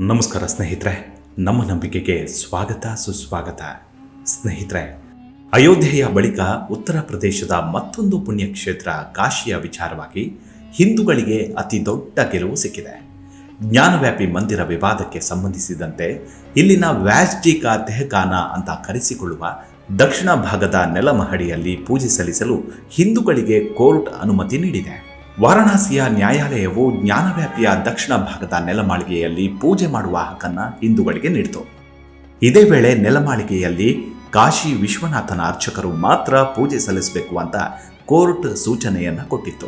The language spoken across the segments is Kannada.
ನಮಸ್ಕಾರ ಸ್ನೇಹಿತರೆ, ನಮ್ಮ ನಂಬಿಕೆಗೆ ಸ್ವಾಗತ, ಸುಸ್ವಾಗತ. ಸ್ನೇಹಿತರೆ, ಅಯೋಧ್ಯೆಯ ಬಳಿಕ ಉತ್ತರ ಪ್ರದೇಶದ ಮತ್ತೊಂದು ಪುಣ್ಯಕ್ಷೇತ್ರ ಕಾಶಿಯ ವಿಚಾರವಾಗಿ ಹಿಂದೂಗಳಿಗೆ ಅತಿ ದೊಡ್ಡ ಗೆಲುವು ಸಿಕ್ಕಿದೆ. ಜ್ಞಾನವ್ಯಾಪಿ ಮಂದಿರ ವಿವಾದಕ್ಕೆ ಸಂಬಂಧಿಸಿದಂತೆ ಇಲ್ಲಿನ ವ್ಯಾಜ್ಜಿಕಾ ತೆಹಕಾನ ಅಂತ ಕರೆಸಿಕೊಳ್ಳುವ ದಕ್ಷಿಣ ಭಾಗದ ನೆಲಮಹಡಿಯಲ್ಲಿ ಪೂಜೆ ಸಲ್ಲಿಸಲು ಹಿಂದೂಗಳಿಗೆ ಕೋರ್ಟ್ ಅನುಮತಿ ನೀಡಿದೆ. ವಾರಣಾಸಿಯ ನ್ಯಾಯಾಲಯವು ಜ್ಞಾನವ್ಯಾಪಿಯ ದಕ್ಷಿಣ ಭಾಗದ ನೆಲಮಾಳಿಗೆಯಲ್ಲಿ ಪೂಜೆ ಮಾಡುವ ಹಕ್ಕನ್ನು ಹಿಂದೂಗಳಿಗೆ ನೀಡಿತು. ಇದೇ ವೇಳೆ ನೆಲಮಾಳಿಗೆಯಲ್ಲಿ ಕಾಶಿ ವಿಶ್ವನಾಥನ ಅರ್ಚಕರು ಮಾತ್ರ ಪೂಜೆ ಸಲ್ಲಿಸಬೇಕು ಅಂತ ಕೋರ್ಟ್ ಸೂಚನೆಯನ್ನ ಕೊಟ್ಟಿತ್ತು.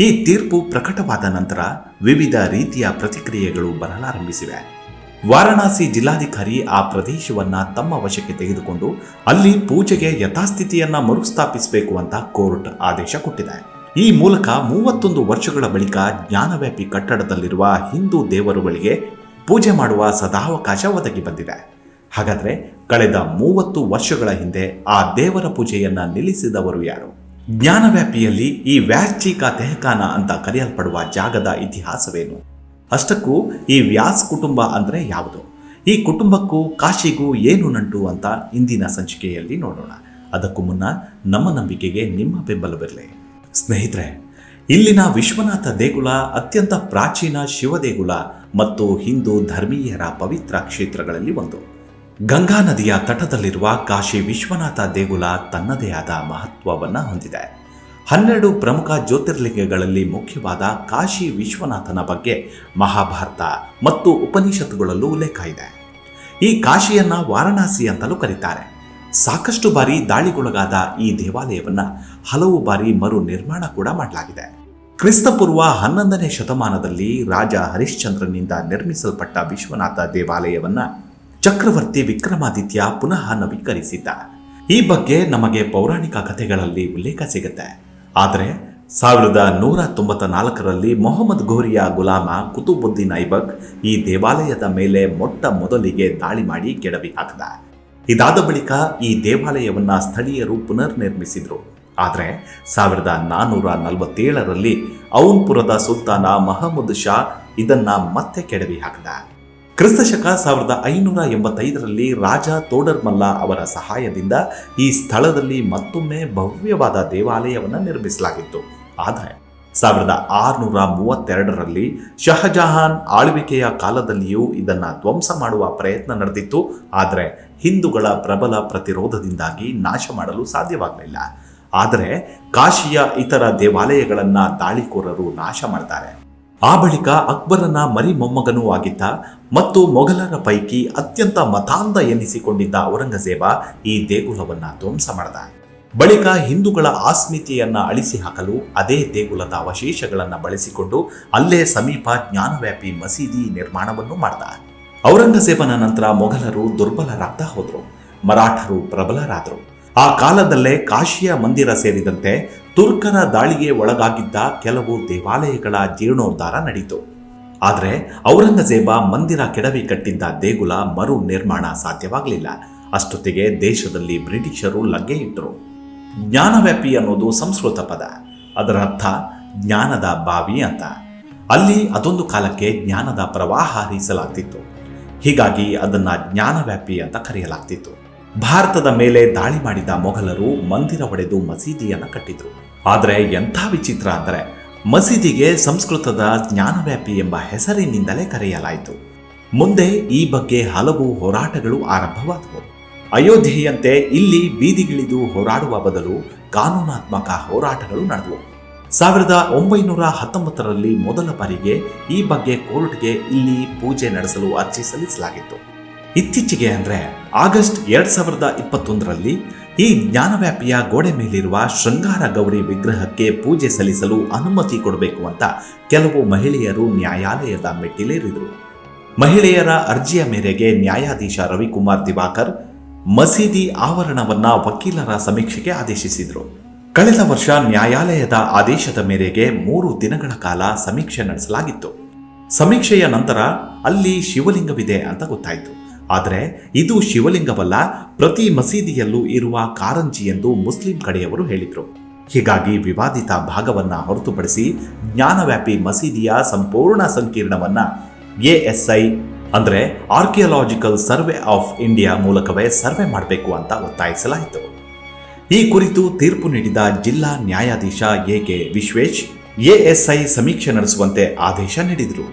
ಈ ತೀರ್ಪು ಪ್ರಕಟವಾದ ನಂತರ ವಿವಿಧ ರೀತಿಯ ಪ್ರತಿಕ್ರಿಯೆಗಳು ಬರಲಾರಂಭಿಸಿವೆ. ವಾರಣಾಸಿ ಜಿಲ್ಲಾಧಿಕಾರಿ ಆ ಪ್ರದೇಶವನ್ನ ತಮ್ಮ ವಶಕ್ಕೆ ತೆಗೆದುಕೊಂಡು ಅಲ್ಲಿ ಪೂಜೆಗೆ ಯಥಾಸ್ಥಿತಿಯನ್ನ ಮರುಸ್ಥಾಪಿಸಬೇಕು ಅಂತ ಕೋರ್ಟ್ ಆದೇಶ ಕೊಟ್ಟಿದೆ. ಈ ಮೂಲಕ ಮೂವತ್ತೊಂದು ವರ್ಷಗಳ ಬಳಿಕ ಜ್ಞಾನವ್ಯಾಪಿ ಕಟ್ಟಡದಲ್ಲಿರುವ ಹಿಂದೂ ದೇವರುಗಳಿಗೆ ಪೂಜೆ ಮಾಡುವ ಸದಾವಕಾಶ ಒದಗಿ ಬಂದಿದೆ. ಹಾಗಾದರೆ ಕಳೆದ ಮೂವತ್ತು ವರ್ಷಗಳ ಹಿಂದೆ ಆ ದೇವರ ಪೂಜೆಯನ್ನ ನಿಲ್ಲಿಸಿದವರು ಯಾರು? ಜ್ಞಾನವ್ಯಾಪಿಯಲ್ಲಿ ಈ ವ್ಯಾಶ್ಚಿಕ ತೆಹಕಾನ ಅಂತ ಕರೆಯಲ್ಪಡುವ ಜಾಗದ ಇತಿಹಾಸವೇನು? ಅಷ್ಟಕ್ಕೂ ಈ ವ್ಯಾಸ್ ಕುಟುಂಬ ಅಂದರೆ ಯಾವುದು? ಈ ಕುಟುಂಬಕ್ಕೂ ಕಾಶಿಗೂ ಏನು ನಂಟು ಅಂತ ಇಂದಿನ ಸಂಚಿಕೆಯಲ್ಲಿ ನೋಡೋಣ. ಅದಕ್ಕೂ ಮುನ್ನ ನಮ್ಮ ನಂಬಿಕೆಗೆ ನಿಮ್ಮ ಬೆಂಬಲವಿರಲಿ. ಸ್ನೇಹಿತರೆ, ಇಲ್ಲಿನ ವಿಶ್ವನಾಥ ದೇಗುಲ ಅತ್ಯಂತ ಪ್ರಾಚೀನ ಶಿವ ದೇಗುಲ ಮತ್ತು ಹಿಂದೂ ಧರ್ಮೀಯರ ಪವಿತ್ರ ಕ್ಷೇತ್ರಗಳಲ್ಲಿ ಒಂದು. ಗಂಗಾ ನದಿಯ ತಟದಲ್ಲಿರುವ ಕಾಶಿ ವಿಶ್ವನಾಥ ದೇಗುಲ ತನ್ನದೇ ಆದ ಮಹತ್ವವನ್ನು ಹೊಂದಿದೆ. ಹನ್ನೆರಡು ಪ್ರಮುಖ ಜ್ಯೋತಿರ್ಲಿಂಗಗಳಲ್ಲಿ ಮುಖ್ಯವಾದ ಕಾಶಿ ವಿಶ್ವನಾಥನ ಬಗ್ಗೆ ಮಹಾಭಾರತ ಮತ್ತು ಉಪನಿಷತ್ತುಗಳಲ್ಲೂ ಉಲ್ಲೇಖ ಇದೆ. ಈ ಕಾಶಿಯನ್ನ ವಾರಣಾಸಿ ಅಂತಲೂ ಕರೀತಾರೆ. ಸಾಕಷ್ಟು ಬಾರಿ ದಾಳಿಗೊಳಗಾದ ಈ ದೇವಾಲಯವನ್ನ ಹಲವು ಬಾರಿ ಮರು ನಿರ್ಮಾಣ ಕೂಡ ಮಾಡಲಾಗಿದೆ. ಕ್ರಿಸ್ತಪೂರ್ವ ಹನ್ನೊಂದನೇ ಶತಮಾನದಲ್ಲಿ ರಾಜ ಹರಿಶ್ಚಂದ್ರನಿಂದ ನಿರ್ಮಿಸಲ್ಪಟ್ಟ ವಿಶ್ವನಾಥ ದೇವಾಲಯವನ್ನ ಚಕ್ರವರ್ತಿ ವಿಕ್ರಮಾದಿತ್ಯ ಪುನಃ ನವೀಕರಿಸಿದ್ದ. ಈ ಬಗ್ಗೆ ನಮಗೆ ಪೌರಾಣಿಕ ಕಥೆಗಳಲ್ಲಿ ಉಲ್ಲೇಖ ಸಿಗುತ್ತೆ. ಆದರೆ ಸಾವಿರದ ನೂರ ತೊಂಬತ್ತ ನಾಲ್ಕರಲ್ಲಿ ಮೊಹಮ್ಮದ್ ಘೋರಿಯ ಗುಲಾಮ ಕುತುಬುದ್ದೀನ್ ಐಬಕ್ ಈ ದೇವಾಲಯದ ಮೇಲೆ ಮೊಟ್ಟ ಮೊದಲಿಗೆ ದಾಳಿ ಮಾಡಿ ಕೆಡವಿ ಹಾಕಿದ. ಇದಾದ ಬಳಿಕ ಈ ದೇವಾಲಯವನ್ನ ಸ್ಥಳೀಯರು ಪುನರ್ ನಿರ್ಮಿಸಿದ್ರು ಆದರೆ ಸಾವಿರದ ನಾನ್ನೂರ ನಲವತ್ತೇಳರಲ್ಲಿ ಔನ್ಪುರದ ಸುಲ್ತಾನ ಮಹಮ್ಮದ್ ಶಾ ಇದನ್ನ ಮತ್ತೆ ಕೆಡವಿ ಹಾಕಿದ. ಕ್ರಿಸ್ತಶಕ ಸಾವಿರದ ಐನೂರ ಎಂಬತ್ತೈದರಲ್ಲಿ ರಾಜ ತೋಡರ್ಮಲ್ಲ ಅವರ ಸಹಾಯದಿಂದ ಈ ಸ್ಥಳದಲ್ಲಿ ಮತ್ತೊಮ್ಮೆ ಭವ್ಯವಾದ ದೇವಾಲಯವನ್ನು ನಿರ್ಮಿಸಲಾಗಿತ್ತು. ಆದರೆ ಸಾವಿರದ ಆರುನೂರ ಮೂವತ್ತೆರಡರಲ್ಲಿ ಶಹಜಹಾನ್ ಆಳ್ವಿಕೆಯ ಕಾಲದಲ್ಲಿಯೂ ಇದನ್ನು ಧ್ವಂಸ ಮಾಡುವ ಪ್ರಯತ್ನ ನಡೆದಿತ್ತು. ಆದರೆ ಹಿಂದೂಗಳ ಪ್ರಬಲ ಪ್ರತಿರೋಧದಿಂದಾಗಿ ನಾಶ ಮಾಡಲು ಸಾಧ್ಯವಾಗಲಿಲ್ಲ. ಆದರೆ ಕಾಶಿಯ ಇತರ ದೇವಾಲಯಗಳನ್ನ ದಾಳಿಕೋರರು ನಾಶ ಮಾಡ್ತಾರೆ. ಆ ಬಳಿಕ ಅಕ್ಬರನ ಮರಿ ಮೊಮ್ಮಗನೂ ಆಗಿದ್ದ ಮತ್ತು ಮೊಘಲರ ಪೈಕಿ ಅತ್ಯಂತ ಮತಾಂಧ ಎನ್ನಿಸಿಕೊಂಡಿದ್ದ ಔರಂಗಜೇಬ ಈ ದೇಗುಲವನ್ನ ಧ್ವಂಸ ಮಾಡಿದ. ಬಳಿಕ ಹಿಂದೂಗಳ ಆಸ್ಮಿತೆಯನ್ನ ಅಳಿಸಿ ಹಾಕಲು ಅದೇ ದೇಗುಲದ ಅವಶೇಷಗಳನ್ನು ಬಳಸಿಕೊಂಡು ಅಲ್ಲೇ ಸಮೀಪ ಜ್ಞಾನವ್ಯಾಪಿ ಮಸೀದಿ ನಿರ್ಮಾಣವನ್ನು ಮಾಡಿದ. ಔರಂಗಜೇಬನ ನಂತರ ಮೊಘಲರು ದುರ್ಬಲರಾಗ್ತಾ ಹೋದರು, ಮರಾಠರು ಪ್ರಬಲರಾದರು. ಆ ಕಾಲದಲ್ಲೇ ಕಾಶಿಯ ಮಂದಿರ ಸೇರಿದಂತೆ ತುರ್ಕರ ದಾಳಿಗೆ ಒಳಗಾಗಿದ್ದ ಕೆಲವು ದೇವಾಲಯಗಳ ಜೀರ್ಣೋದ್ಧಾರ ನಡೆಯಿತು ಆದರೆ ಔರಂಗಜೇಬ ಮಂದಿರ ಕೆಡವಿ ಕಟ್ಟಿದ್ದ ದೇಗುಲ ಮರು ನಿರ್ಮಾಣ ಸಾಧ್ಯವಾಗಲಿಲ್ಲ. ಅಷ್ಟೊತ್ತಿಗೆ ದೇಶದಲ್ಲಿ ಬ್ರಿಟಿಷರು ಲಗ್ಗೆ ಇಟ್ಟರು ಜ್ಞಾನವ್ಯಾಪಿ ಅನ್ನೋದು ಸಂಸ್ಕೃತ ಪದ. ಅದರ ಅರ್ಥ ಜ್ಞಾನದ ಬಾವಿ ಅಂತ. ಅಲ್ಲಿ ಅದೊಂದು ಕಾಲಕ್ಕೆ ಜ್ಞಾನದ ಪ್ರವಾಹ ಹರಿಸಲಾಗ್ತಿತ್ತು. ಹೀಗಾಗಿ ಅದನ್ನ ಜ್ಞಾನವ್ಯಾಪಿ ಅಂತ ಕರೆಯಲಾಗ್ತಿತ್ತು. ಭಾರತದ ಮೇಲೆ ದಾಳಿ ಮಾಡಿದ ಮೊಘಲರು ಮಂದಿರ ಒಡೆದು ಮಸೀದಿಯನ್ನು ಕಟ್ಟಿದ್ರು. ಆದರೆ ಎಂಥ ವಿಚಿತ್ರ ಅಂದರೆ ಮಸೀದಿಗೆ ಸಂಸ್ಕೃತದ ಜ್ಞಾನವ್ಯಾಪಿ ಎಂಬ ಹೆಸರಿನಿಂದಲೇ ಕರೆಯಲಾಯಿತು. ಮುಂದೆ ಈ ಬಗ್ಗೆ ಹಲವು ಹೋರಾಟಗಳು ಆರಂಭವಾದವು. ಅಯೋಧ್ಯೆಯಂತೆ ಇಲ್ಲಿ ಬೀದಿಗಿಳಿದು ಹೋರಾಡುವ ಬದಲು ಕಾನೂನಾತ್ಮಕ ಹೋರಾಟಗಳು ನಡೆದವು. ಸಾವಿರದ ಒಂಬೈನೂರ ಹತ್ತೊಂಬತ್ತರಲ್ಲಿ ಮೊದಲ ಬಾರಿಗೆ ಈ ಬಗ್ಗೆ ಕೋರ್ಟ್ಗೆ ಇಲ್ಲಿ ಪೂಜೆ ನಡೆಸಲು ಅರ್ಜಿ ಸಲ್ಲಿಸಲಾಗಿತ್ತು. ಇತ್ತೀಚೆಗೆ ಅಂದರೆ ಆಗಸ್ಟ್ ಎರಡ್ ಸಾವಿರದ ಇಪ್ಪತ್ತೊಂದರಲ್ಲಿ ಈ ಜ್ಞಾನವ್ಯಾಪಿಯ ಗೋಡೆ ಮೇಲಿರುವ ಶೃಂಗಾರ ಗೌರಿ ವಿಗ್ರಹಕ್ಕೆ ಪೂಜೆ ಸಲ್ಲಿಸಲು ಅನುಮತಿ ಕೊಡಬೇಕು ಅಂತ ಕೆಲವು ಮಹಿಳೆಯರು ನ್ಯಾಯಾಲಯದ ಮೆಟ್ಟಿಲೇರಿದರು. ಮಹಿಳೆಯರ ಅರ್ಜಿಯ ಮೇರೆಗೆ ನ್ಯಾಯಾಧೀಶ ರವಿಕುಮಾರ್ ದಿವಾಕರ್ ಮಸೀದಿ ಆವರಣವನ್ನ ವಕೀಲರ ಸಮೀಕ್ಷೆಗೆ ಆದೇಶಿಸಿದರು. ಕಳೆದ ವರ್ಷ ನ್ಯಾಯಾಲಯದ ಆದೇಶದ ಮೇರೆಗೆ ಮೂರು ದಿನಗಳ ಕಾಲ ಸಮೀಕ್ಷೆ ನಡೆಸಲಾಗಿತ್ತು. ಸಮೀಕ್ಷೆಯ ನಂತರ ಅಲ್ಲಿ ಶಿವಲಿಂಗವಿದೆ ಅಂತ ಗೊತ್ತಾಯಿತು. ಆದರೆ ಇದು ಶಿವಲಿಂಗವಲ್ಲ, ಪ್ರತಿ ಮಸೀದಿಯಲ್ಲೂ ಇರುವ ಕಾರಂಜಿ ಎಂದು ಮುಸ್ಲಿಂ ಕಡೆಯವರು ಹೇಳಿದರು. ಹೀಗಾಗಿ ವಿವಾದಿತ ಭಾಗವನ್ನು ಹೊರತುಪಡಿಸಿ ಜ್ಞಾನವ್ಯಾಪಿ ಮಸೀದಿಯ ಸಂಪೂರ್ಣ ಸಂಕೀರ್ಣವನ್ನ ಎಎಸ್ಐ ಅಂದರೆ ಆರ್ಕಿಯಾಲಜಿಕಲ್ ಸರ್ವೆ ಆಫ್ ಇಂಡಿಯಾ ಮೂಲಕವೇ ಸರ್ವೆ ಮಾಡಬೇಕು ಅಂತ ಒತ್ತಾಯಿಸಲಾಯಿತು. ಈ ಕುರಿತು ತೀರ್ಪು ನೀಡಿದ ಜಿಲ್ಲಾ ನ್ಯಾಯಾಧೀಶ ಎ ಕೆ ವಿಶ್ವೇಶ್, ಎಎಸ್ಐ ಸಮೀಕ್ಷೆ ನಡೆಸುವಂತೆ ಆದೇಶ ನೀಡಿದರು.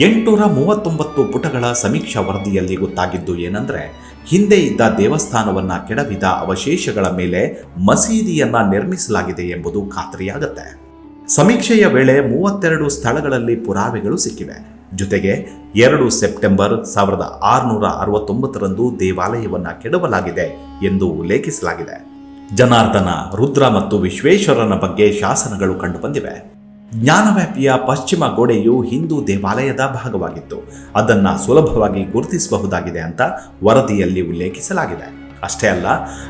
ಎಂಟುನೂರ ಮೂವತ್ತೊಂಬತ್ತು ಪುಟಗಳ ಸಮೀಕ್ಷಾ ವರದಿಯಲ್ಲಿ ಗೊತ್ತಾಗಿದ್ದು ಏನಂದ್ರೆ, ಹಿಂದೆ ಇದ್ದ ದೇವಸ್ಥಾನವನ್ನ ಕೆಡವಿದ ಅವಶೇಷಗಳ ಮೇಲೆ ಮಸೀದಿಯನ್ನ ನಿರ್ಮಿಸಲಾಗಿದೆ ಎಂಬುದು ಖಾತ್ರಿಯಾಗತ್ತೆ. ಸಮೀಕ್ಷೆಯ ವೇಳೆ ಮೂವತ್ತೆರಡು ಸ್ಥಳಗಳಲ್ಲಿ ಪುರಾವೆಗಳು ಸಿಕ್ಕಿವೆ. ಜೊತೆಗೆ ಎರಡು ಸೆಪ್ಟೆಂಬರ್ ಸಾವಿರದ ಆರುನೂರ ಅರವತ್ತೊಂಬತ್ತರಂದು ದೇವಾಲಯವನ್ನ ಕೆಡವಲಾಗಿದೆ ಎಂದು ಉಲ್ಲೇಖಿಸಲಾಗಿದೆ. ಜನಾರ್ದನ, ರುದ್ರ ಮತ್ತು ವಿಶ್ವೇಶ್ವರನ ಬಗ್ಗೆ ಶಾಸನಗಳು ಕಂಡುಬಂದಿವೆ. ಜ್ಞಾನವ್ಯಾಪಿಯ ಪಶ್ಚಿಮ ಗೋಡೆಯು ಹಿಂದೂ ದೇವಾಲಯದ ಭಾಗವಾಗಿತ್ತು. ಅದನ್ನ ಸುಲಭವಾಗಿ ಗುರುತಿಸಬಹುದಾಗಿದೆ ಅಂತ ವರದಿಯಲ್ಲಿ ಉಲ್ಲೇಖಿಸಲಾಗಿದೆ. ಅಷ್ಟೇ ಅಲ್ಲ,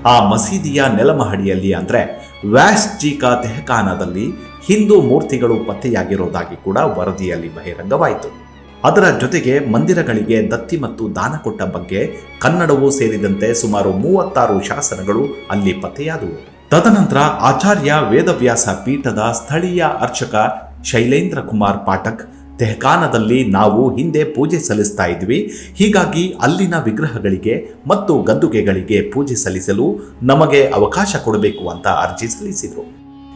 ಆ ಮಸೀದಿಯ ನೆಲಮಹಡಿಯಲ್ಲಿ ಅಂದ್ರೆ ವ್ಯಾಸ್ಜಿಕಾ ತೆಹಖಾನದಲ್ಲಿ ಹಿಂದೂ ಮೂರ್ತಿಗಳು ಪತ್ತೆಯಾಗಿರೋದಾಗಿ ಕೂಡ ವರದಿಯಲ್ಲಿ ಬಹಿರಂಗವಾಯಿತು. ಅದರ ಜೊತೆಗೆ ಮಂದಿರಗಳಿಗೆ ದತ್ತಿ ಮತ್ತು ದಾನ ಕೊಟ್ಟ ಬಗ್ಗೆ ಕನ್ನಡವೂ ಸೇರಿದಂತೆ ಸುಮಾರು ಮೂವತ್ತಾರು ಶಾಸನಗಳು ಅಲ್ಲಿ ಪತ್ತೆಯಾದವು. ತದನಂತರ ಆಚಾರ್ಯ ವೇದವ್ಯಾಸ ಪೀಠದ ಸ್ಥಳೀಯ ಅರ್ಚಕ ಶೈಲೇಂದ್ರ ಕುಮಾರ್ ಪಾಠಕ್ ತೆಹಖಾನದಲ್ಲಿ ನಾವು ಹಿಂದೆ ಪೂಜೆ ಸಲ್ಲಿಸ್ತಾ ಇದ್ವಿ, ಹೀಗಾಗಿ ಅಲ್ಲಿನ ವಿಗ್ರಹಗಳಿಗೆ ಮತ್ತು ಗದ್ದುಗೆಗಳಿಗೆ ಪೂಜೆ ಸಲ್ಲಿಸಲು ನಮಗೆ ಅವಕಾಶ ಕೊಡಬೇಕು ಅಂತ ಅರ್ಜಿ ಸಲ್ಲಿಸಿದರು.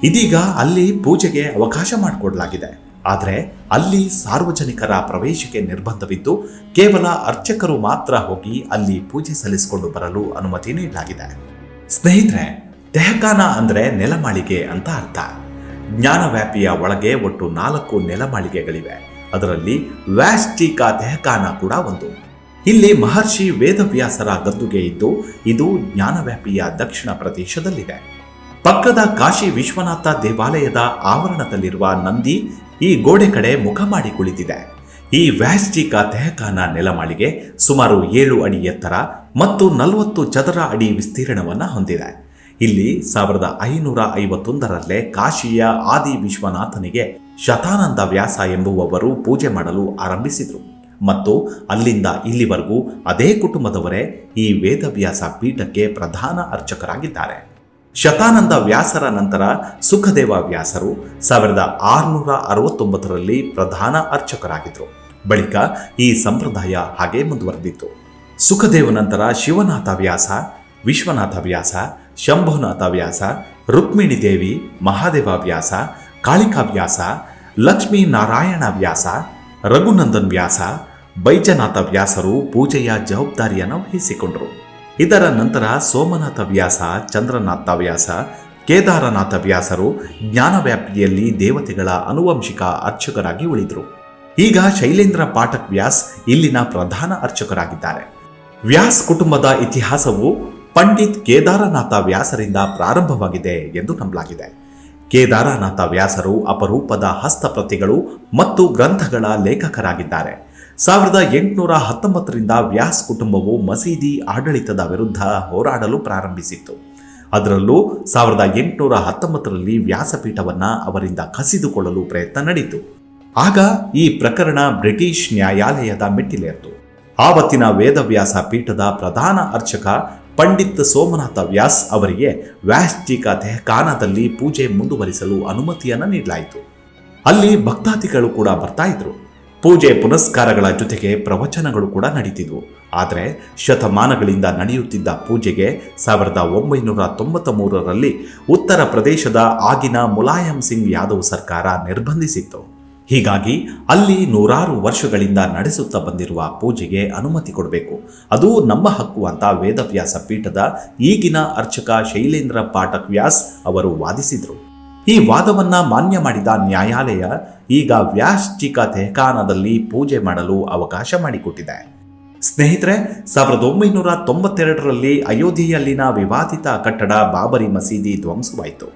ಇದೀಗ ಅಲ್ಲಿ ಪೂಜೆಗೆ ಅವಕಾಶ ಮಾಡಿಕೊಡಲಾಗಿದೆ. ಆದರೆ ಅಲ್ಲಿ ಸಾರ್ವಜನಿಕರ ಪ್ರವೇಶಕ್ಕೆ ನಿರ್ಬಂಧವಿದ್ದು ಕೇವಲ ಅರ್ಚಕರು ಮಾತ್ರ ಹೋಗಿ ಅಲ್ಲಿ ಪೂಜೆ ಸಲ್ಲಿಸಿಕೊಂಡು ಬರಲು ಅನುಮತಿ ನೀಡಲಾಗಿದೆ. ಸ್ನೇಹಿತರೆ ತೆಹಕಾನ ಅಂದರೆ ನೆಲಮಾಳಿಗೆ ಅಂತ ಅರ್ಥ. ಜ್ಞಾನವ್ಯಾಪಿಯ ಒಳಗೆ ಒಟ್ಟು ನಾಲ್ಕು ನೆಲಮಾಳಿಗೆಗಳಿವೆ. ಅದರಲ್ಲಿ ವ್ಯಾಸ್ಟಿಕಾ ತೆಹಕಾನ ಕೂಡ ಒಂದು. ಇಲ್ಲಿ ಮಹರ್ಷಿ ವೇದವ್ಯಾಸರ ಗದ್ದುಗೆ ಇದ್ದು ಇದು ಜ್ಞಾನವ್ಯಾಪಿಯ ದಕ್ಷಿಣ ಪ್ರದೇಶದಲ್ಲಿದೆ. ಪಕ್ಕದ ಕಾಶಿ ವಿಶ್ವನಾಥ ದೇವಾಲಯದ ಆವರಣದಲ್ಲಿರುವ ನಂದಿ ಈ ಗೋಡೆ ಕಡೆ ಮುಖ ಮಾಡಿ ಕುಳಿತಿದೆ. ಈ ವ್ಯಾಸ್ಟಿಕ ತೆಹಕಾನ ನೆಲಮಾಳಿಗೆ ಸುಮಾರು ಏಳು ಅಡಿ ಎತ್ತರ ಮತ್ತು ನಲವತ್ತು ಚದರ ಅಡಿ ವಿಸ್ತೀರ್ಣವನ್ನು ಹೊಂದಿದೆ. ಇಲ್ಲಿ ಸಾವಿರದ ಐನೂರ ಐವತ್ತೊಂದರಲ್ಲೇ ಕಾಶಿಯ ಆದಿ ವಿಶ್ವನಾಥನಿಗೆ ಶತಾನಂದ ವ್ಯಾಸ ಎಂಬುವವರು ಪೂಜೆ ಮಾಡಲು ಆರಂಭಿಸಿದರು. ಮತ್ತು ಅಲ್ಲಿಂದ ಇಲ್ಲಿವರೆಗೂ ಅದೇ ಕುಟುಂಬದವರೇ ಈ ವೇದವ್ಯಾಸ ಪೀಠಕ್ಕೆ ಪ್ರಧಾನ ಅರ್ಚಕರಾಗಿದ್ದಾರೆ. ಶತಾನಂದ ವ್ಯಾಸರ ನಂತರ ಸುಖದೇವ ವ್ಯಾಸರು ಸಾವಿರದ ಆರುನೂರ ಅರವತ್ತೊಂಬತ್ತರಲ್ಲಿ ಪ್ರಧಾನ ಅರ್ಚಕರಾಗಿದ್ದರು ಬಳಿಕ ಈ ಸಂಪ್ರದಾಯ ಹಾಗೆ ಮುಂದುವರೆದಿತ್ತು. ಸುಖದೇವ ನಂತರ ಶಿವನಾಥ ವ್ಯಾಸ, ವಿಶ್ವನಾಥ ವ್ಯಾಸ, ಶಂಭುನಾಥ ವ್ಯಾಸ, ರುಕ್ಮಿಣಿ ದೇವಿ, ಮಹಾದೇವ ವ್ಯಾಸ, ಕಾಳಿಕಾ ವ್ಯಾಸ, ಲಕ್ಷ್ಮೀ ನಾರಾಯಣ ವ್ಯಾಸ, ರಘುನಂದನ್ ವ್ಯಾಸ, ಬೈಜನಾಥ ವ್ಯಾಸರು ಪೂಜೆಯ ಜವಾಬ್ದಾರಿಯನ್ನು ವಹಿಸಿಕೊಂಡರು. ಇದರ ನಂತರ ಸೋಮನಾಥ ವ್ಯಾಸ, ಚಂದ್ರನಾಥ ವ್ಯಾಸ, ಕೇದಾರನಾಥ ವ್ಯಾಸರು ಜ್ಞಾನವ್ಯಾಪ್ತಿಯಲ್ಲಿ ದೇವತೆಗಳ ಅನುವಂಶಿಕ ಅರ್ಚಕರಾಗಿ ಉಳಿದರು. ಈಗ ಶೈಲೇಂದ್ರ ಪಾಠಕ್ ವ್ಯಾಸ್ ಇಲ್ಲಿನ ಪ್ರಧಾನ ಅರ್ಚಕರಾಗಿದ್ದಾರೆ. ವ್ಯಾಸ್ ಕುಟುಂಬದ ಇತಿಹಾಸವು ಪಂಡಿತ್ ಕೇದಾರನಾಥ ವ್ಯಾಸರಿಂದ ಪ್ರಾರಂಭವಾಗಿದೆ ಎಂದು ನಂಬಲಾಗಿದೆ. ಕೇದಾರನಾಥ ವ್ಯಾಸರು ಅಪರೂಪದ ಹಸ್ತಪ್ರತಿಗಳು ಮತ್ತು ಗ್ರಂಥಗಳ ಲೇಖಕರಾಗಿದ್ದಾರೆ. ಸಾವಿರದ ಎಂಟುನೂರ ಹತ್ತೊಂಬತ್ತರಿಂದ ವ್ಯಾಸ್ ಕುಟುಂಬವು ಮಸೀದಿ ಆಡಳಿತದ ವಿರುದ್ಧ ಹೋರಾಡಲು ಪ್ರಾರಂಭಿಸಿತ್ತು. ಅದರಲ್ಲೂ ಸಾವಿರದ ಎಂಟುನೂರ ಹತ್ತೊಂಬತ್ತರಲ್ಲಿ ವ್ಯಾಸಪೀಠವನ್ನು ಅವರಿಂದ ಕಸಿದುಕೊಳ್ಳಲು ಪ್ರಯತ್ನ ನಡೆಯಿತು ಆಗ ಈ ಪ್ರಕರಣ ಬ್ರಿಟಿಷ್ ನ್ಯಾಯಾಲಯದ ಮೆಟ್ಟಿಲೇರಿತು. ಆವತ್ತಿನ ವೇದವ್ಯಾಸ ಪೀಠದ ಪ್ರಧಾನ ಅರ್ಚಕ ಪಂಡಿತ್ ಸೋಮನಾಥ ವ್ಯಾಸ್ ಅವರಿಗೆ ವ್ಯಾಸ್ಟಿಕ ತೆಹಖಾನದಲ್ಲಿ ಪೂಜೆ ಮುಂದುವರಿಸಲು ಅನುಮತಿಯನ್ನು ನೀಡಲಾಯಿತು. ಅಲ್ಲಿ ಭಕ್ತಾದಿಗಳು ಕೂಡ ಬರ್ತಾ ಇದ್ರು. ಪೂಜೆ ಪುನಸ್ಕಾರಗಳ ಜೊತೆಗೆ ಪ್ರವಚನಗಳು ಕೂಡ ನಡೀತಿದ್ವು. ಆದರೆ ಶತಮಾನಗಳಿಂದ ನಡೆಯುತ್ತಿದ್ದ ಪೂಜೆಗೆ ಸಾವಿರದ ಒಂಬೈನೂರ ತೊಂಬತ್ತ ಮೂರರಲ್ಲಿ ಉತ್ತರ ಪ್ರದೇಶದ ಆಗಿನ ಮುಲಾಯಂ ಸಿಂಗ್ ಯಾದವ್ ಸರ್ಕಾರ ನಿರ್ಬಂಧಿಸಿತ್ತು. ಹೀಗಾಗಿ ಅಲ್ಲಿ ನೂರಾರು ವರ್ಷಗಳಿಂದ ನಡೆಸುತ್ತಾ ಬಂದಿರುವ ಪೂಜೆಗೆ ಅನುಮತಿ ಕೊಡಬೇಕು. ಅದು ನಮ್ಮ ಹಕ್ಕು ಅಂತ ವೇದವ್ಯಾಸ ಪೀಠದ ಈಗಿನ ಅರ್ಚಕ ಶೈಲೇಂದ್ರ ಪಾಠಕ್ ವ್ಯಾಸ್ ಅವರು ವಾದಿಸಿದರು. ಈ ವಾದವನ್ನು ಮಾನ್ಯ ಮಾಡಿದ ನ್ಯಾಯಾಲಯ ಈಗ ವ್ಯಾಶ್ಚಿಕ ತೆಹಖಾನದಲ್ಲಿ ಪೂಜೆ ಮಾಡಲು ಅವಕಾಶ ಮಾಡಿಕೊಟ್ಟಿದೆ. ಸ್ನೇಹಿತರೆ, ಸಾವಿರದ ಒಂಬೈನೂರ ತೊಂಬತ್ತೆರಡರಲ್ಲಿ ಅಯೋಧ್ಯೆಯಲ್ಲಿನ ವಿವಾದಿತ ಕಟ್ಟಡ ಬಾಬರಿ ಮಸೀದಿ ಧ್ವಂಸವಾಯಿತು.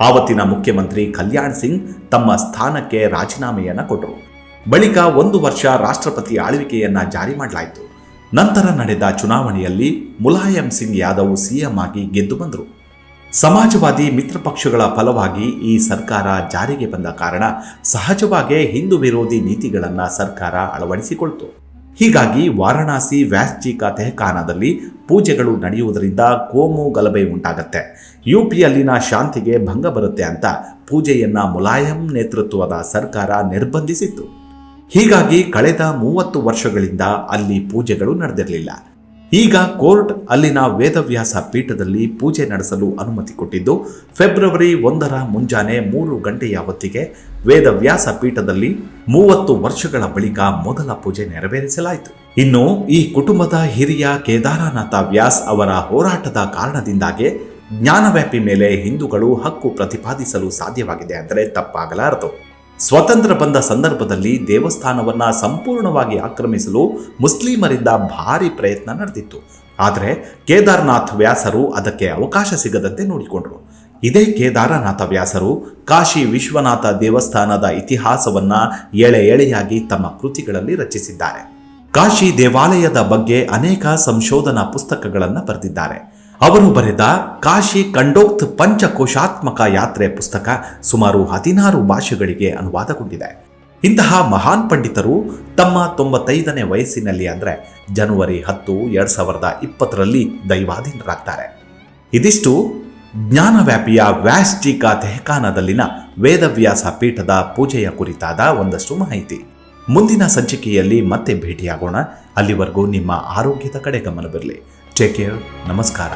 ಆವತ್ತಿನ ಮುಖ್ಯಮಂತ್ರಿ ಕಲ್ಯಾಣ್ ಸಿಂಗ್ ತಮ್ಮ ಸ್ಥಾನಕ್ಕೆ ರಾಜೀನಾಮೆಯನ್ನು ಕೊಟ್ಟರು. ಬಳಿಕ ಒಂದು ವರ್ಷ ರಾಷ್ಟ್ರಪತಿ ಆಳ್ವಿಕೆಯನ್ನ ಜಾರಿ ಮಾಡಲಾಯಿತು. ನಂತರ ನಡೆದ ಚುನಾವಣೆಯಲ್ಲಿ ಮುಲಾಯಂ ಸಿಂಗ್ ಯಾದವ್ ಸಿಎಂ ಆಗಿ ಗೆದ್ದು ಬಂದರು. ಸಮಾಜವಾದಿ ಮಿತ್ರ ಪಕ್ಷಗಳ ಫಲವಾಗಿ ಈ ಸರ್ಕಾರ ಜಾರಿಗೆ ಬಂದ ಕಾರಣ ಸಹಜವಾಗೇ ಹಿಂದೂ ವಿರೋಧಿ ನೀತಿಗಳನ್ನು ಸರ್ಕಾರ ಅಳವಡಿಸಿಕೊಳ್ತು. ಹೀಗಾಗಿ ವಾರಣಾಸಿ ವ್ಯಾಸ್ಜಿಕ ತೆಹಖಾನದಲ್ಲಿ ಪೂಜೆಗಳು ನಡೆಯುವುದರಿಂದ ಕೋಮು ಗಲಭೆ ಉಂಟಾಗತ್ತೆ. ಯುಪಿಯಲ್ಲಿನ ಶಾಂತಿಗೆ ಭಂಗ ಬರುತ್ತೆ ಅಂತ ಪೂಜೆಯನ್ನ ಮುಲಾಯಂ ನೇತೃತ್ವದ ಸರ್ಕಾರ ನಿರ್ಬಂಧಿಸಿತ್ತು. ಹೀಗಾಗಿ ಕಳೆದ ಮೂವತ್ತು ವರ್ಷಗಳಿಂದ ಅಲ್ಲಿ ಪೂಜೆಗಳು ನಡೆದಿರಲಿಲ್ಲ. ಈಗ ಕೋರ್ಟ್ ಅಲ್ಲಿನ ವೇದವ್ಯಾಸ ಪೀಠದಲ್ಲಿ ಪೂಜೆ ನಡೆಸಲು ಅನುಮತಿ ಕೊಟ್ಟಿದ್ದು, ಫೆಬ್ರವರಿ ಒಂದರ ಮುಂಜಾನೆ ಮೂರು ಗಂಟೆಯ ಹೊತ್ತಿಗೆ ವೇದವ್ಯಾಸ ಪೀಠದಲ್ಲಿ ಮೂವತ್ತು ವರ್ಷಗಳ ಬಳಿಕ ಮೊದಲ ಪೂಜೆ ನೆರವೇರಿಸಲಾಯಿತು. ಇನ್ನು ಈ ಕುಟುಂಬದ ಹಿರಿಯ ಕೇದಾರನಾಥ ವ್ಯಾಸ್ ಅವರ ಹೋರಾಟದ ಕಾರಣದಿಂದಾಗಿ ಜ್ಞಾನವ್ಯಾಪಿ ಮೇಲೆ ಹಿಂದೂಗಳು ಹಕ್ಕು ಪ್ರತಿಪಾದಿಸಲು ಸಾಧ್ಯವಾಗಿದೆ ಅಂದರೆ ತಪ್ಪಾಗಲಾರದು. ಸ್ವತಂತ್ರ ಬಂದ ಸಂದರ್ಭದಲ್ಲಿ ದೇವಸ್ಥಾನವನ್ನ ಸಂಪೂರ್ಣವಾಗಿ ಆಕ್ರಮಿಸಲು ಮುಸ್ಲಿಮರಿಂದ ಭಾರಿ ಪ್ರಯತ್ನ ನಡೆದಿತ್ತು. ಆದರೆ ಕೇದಾರನಾಥ್ ವ್ಯಾಸರು ಅದಕ್ಕೆ ಅವಕಾಶ ಸಿಗದಂತೆ ನೋಡಿಕೊಂಡರು. ಇದೇ ಕೇದಾರನಾಥ ವ್ಯಾಸರು ಕಾಶಿ ವಿಶ್ವನಾಥ ದೇವಸ್ಥಾನದ ಇತಿಹಾಸವನ್ನ ಎಳೆ ಎಳೆಯಾಗಿ ತಮ್ಮ ಕೃತಿಗಳಲ್ಲಿ ರಚಿಸಿದ್ದಾರೆ. ಕಾಶಿ ದೇವಾಲಯದ ಬಗ್ಗೆ ಅನೇಕ ಸಂಶೋಧನಾ ಪುಸ್ತಕಗಳನ್ನು ಬರೆದಿದ್ದಾರೆ. ಅವರು ಬರೆದ ಕಾಶಿ ಕಂಡೋಕ್ತ್ ಪಂಚಕೋಶಾತ್ಮಕ ಯಾತ್ರೆ ಪುಸ್ತಕ ಸುಮಾರು ಹದಿನಾರು ಭಾಷೆಗಳಿಗೆ ಅನುವಾದಗೊಂಡಿದೆ. ಇಂತಹ ಮಹಾನ್ ಪಂಡಿತರು ತಮ್ಮ ತೊಂಬತ್ತೈದನೇ ವಯಸ್ಸಿನಲ್ಲಿ ಅಂದರೆ ಜನವರಿ ಹತ್ತು ಎರಡು ಸಾವಿರದ ಇಪ್ಪತ್ತರಲ್ಲಿ ದೈವಾಧೀನರಾಗ್ತಾರೆ. ಇದಿಷ್ಟು ಜ್ಞಾನವ್ಯಾಪಿಯ ವ್ಯಾಸ್ಟಿಕ ತೆಹಕಾನದಲ್ಲಿನ ವೇದವ್ಯಾಸ ಪೀಠದ ಪೂಜೆಯ ಕುರಿತಾದ ಒಂದಷ್ಟು ಮಾಹಿತಿ. ಮುಂದಿನ ಸಂಚಿಕೆಯಲ್ಲಿ ಮತ್ತೆ ಭೇಟಿಯಾಗೋಣ. ಅಲ್ಲಿವರೆಗೂ ನಿಮ್ಮ ಆರೋಗ್ಯದ ಕಡೆ ಗಮನವಿರಲಿ. ಟೇಕ್ ಕೇರ್ ನಮಸ್ಕಾರ.